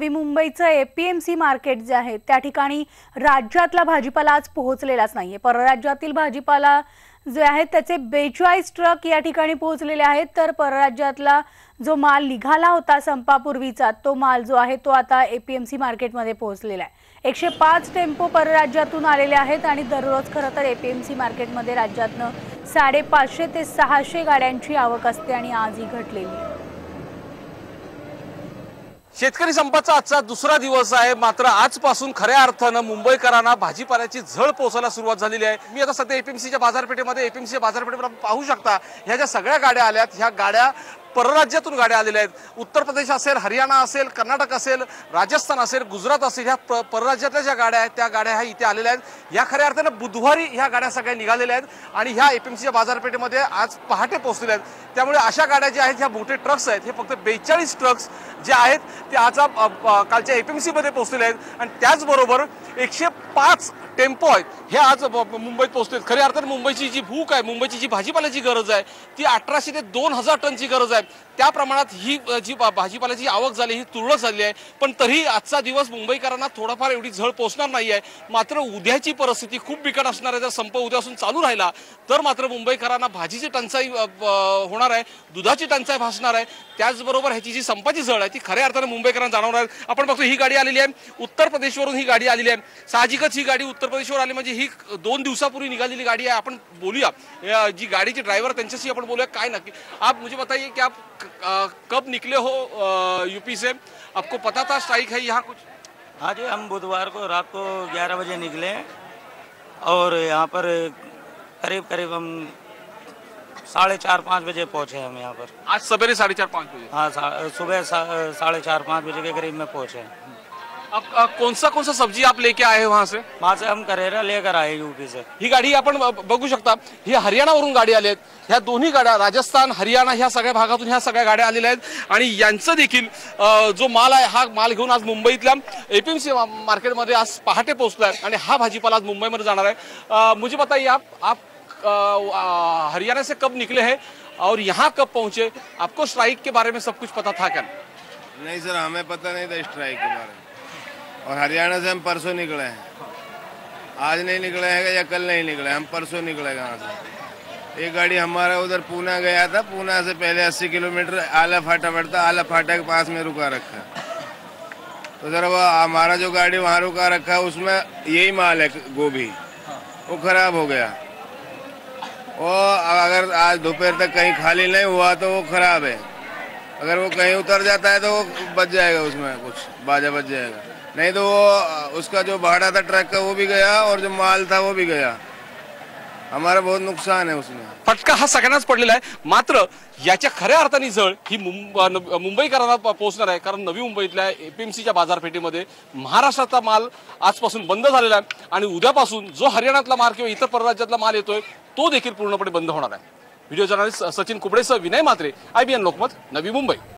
नवी मुंबईचं APMC market जे आहे त्या ठिकाणी राज्यातला भाजीपाला आज पोहोचलेलाच नाहीये. परराज्यातील भाजीपाला जे आहेत त्याचे बेचाळीस ट्रक या ठिकाणी पोहोचलेले आहेत. तर परराज्यातला जो माल निघाला होता संपापूर्वीचा तो माल जो आहे तो आता एपीएमसी मार्केटमध्ये पोहोचलेला आहे. एकशे पाच टेम्पो परराज्यातून आलेले आहेत आणि दररोज खरं तर एपीएमसी मार्केटमध्ये राज्यातनं साडेपाचशे ते सहाशे गाड्यांची आवक असते आणि आज ही घटलेली आहे. शेतकरी संपाचा आजचा दुसरा दिवस आहे. मात्र आजपासून खऱ्या अर्थानं मुंबईकरांना भाजीपाल्याची झळ पोहोचायला सुरुवात झालेली आहे. मी आता सध्या एपीएमसीच्या बाजारपेठेमध्ये एपीएमसीच्या बाजारपेठेमध्ये पाहू शकता ह्या ज्या सगळ्या गाड्या आल्यात ह्या गाड्या परराज्यातून गाड्या आलेल्या आहेत. उत्तर प्रदेश असेल हरियाणा असेल कर्नाटक असेल राजस्थान असेल गुजरात असेल ह्या प- परराज्यातल्या ज्या गाड्या आहेत त्या गाड्या ह्या इथे आलेल्या आहेत. या खऱ्या अर्थानं बुधवारी ह्या गाड्या सगळ्या निघालेल्या आहेत आणि ह्या एपीएमसीच्या बाजारपेठेमध्ये आज पहाटे पोहोचलेल्या आहेत. त्यामुळे अशा गाड्या ज्या आहेत ह्या मोठे ट्रक्स आहेत. हे फक्त बेचाळीस ट्रक्स जे आहेत ते आज कालच्या अ, कालच्या एपीएमसी पोहोचलेले आहेत. आणि त्याचबरोबर एकशे पाच टेम्पो आहेत हे आज ब- मुंबईत पोहोचलेत. खऱ्या अर्थात मुंबईची जी भूक आहे मुंबईची जी भाजीपाल्याची गरज आहे ती अठराशे ते दोन हजार टनची गरज आहे. त्या प्रमाणात ही जी भाजीपाल्याची आवक झाली ही तुरळक झाली आहे. पण तरीही आजचा दिवस मुंबईकरांना थोडाफार एवढी झळ पोहोचणार नाही आहे मात्र उद्याची परिस्थिती खूप बिकट असणार आहे. जर संप उद्यापासून चालू राहिला तर मात्र मुंबईकरांना भाजीची टंचाई होणार आहे. दुधाची टंचाई भासणार आहे. त्याचबरोबर ह्याची जी संपाची झळ आहे ती खऱ्या अर्थाने मुंबईकरांना जाणवणार आहे. आपण बघतो ही गाडी आलेली आहे. उत्तर प्रदेशवरून ही गाडी आलेली आहे. साहजिकच ही गाडी उत्तर प्रदेशवर आली म्हणजे ही दोन दिवसापूर्वी निघालेली गाडी आहे. आपण बोलूया. या जी गाडीचे ड्रायव्हर त्यांच्याशी आपण बोलूया. काय नक्की? आप मुझे बताइए कि आप कब निकले हो यूपी से? आपको पता था स्ट्राइक है यहाँ कुछ? हाँ जी हम बुधवार को रात को 11 बजे निकले और यहाँ पर करीब करीब हम साढ़े चार पाँच बजे पहुँचे हम यहाँ पर। आज सवेरे साढ़े चार पाँच बजे। हाँ सुबह साढ़े चार पाँच बजे के करीब में पहुँचे। अब अ, कौन सा कौन सा सब्जी आप लेके आए हो वहाँ से? वहाँ से हम करेरा लेकर आए यूपी से। ही गाडी आपण ब- बघू शकता. ही हरियाणावरून गाडी आली आहेत. ह्या दोन्ही गाड्या राजस्थान हरियाणा ह्या सगळ्या भागातून ह्या सगळ्या गाड्या आलेल्या आहेत. आणि यांचं देखील अ, जो माल आहे हा माल घेऊन आज मुंबईतल्या एपीएमसी मार्केटमध्ये आज पहाटे पोहोचलाय. आणि हा भाजीपाला आज मुंबईमध्ये जाणार आहे. अ, मुझे बताइए आप आप अ, अ, हरियाणा से कब निकले हैं और यहाँ कब पहुंचे? आपको स्ट्राइक के बारे में सब कुछ पता था क्या? नहीं सर हमें पता नहीं था स्ट्राइक के बारे में। और हरियाणा से हम परसों निकले हैं। आज नहीं निकले हैं या कल नहीं निकले, हम परसों निकले यहाँ से? एक गाड़ी हमारा उधर पूना गया था, पूना से पहले 80 किलोमीटर आला फाटा पड़ता, आला फाटा के पास में रुका रखा। तो सर वो हमारा जो गाड़ी वहाँ रुका रखा, उसमें यही माल है गोभी। वो खराब हो गया। वो अगर आज दोपहर तक कहीं खाली नहीं हुआ तो वो खराब है। अगर वो कहीं उतर जाता है तो वो बच जाएगा उसमें कुछ, बाजा बच जाएगा। नहीं तो वो उसका जो भाड़ा था ट्रक का वो भी गया और जो माल था वो भी गया। हमारा बहुत नुकसान है उसमें। फटका हा सगळ्यांनाच पडलेला आहे. मात्र याच्या खऱ्या अर्थाने जळ ही मुंब- मुंबईकरांना पोहोचणार आहे. कारण नवी मुंबईतल्या एपीएमसीच्या बाजारपेठेमध्ये महाराष्ट्राचा माल आजपासून बंद झालेला आहे. आणि उद्यापासून जो हरियाणातला माल किंवा इतर परराज्यातला माल येतोय तो देखील पूर्णपणे बंद होणार आहे. Video journalist Sachin कुबडेसह Vinay Matre I B N Lokmat Navi Mumbai.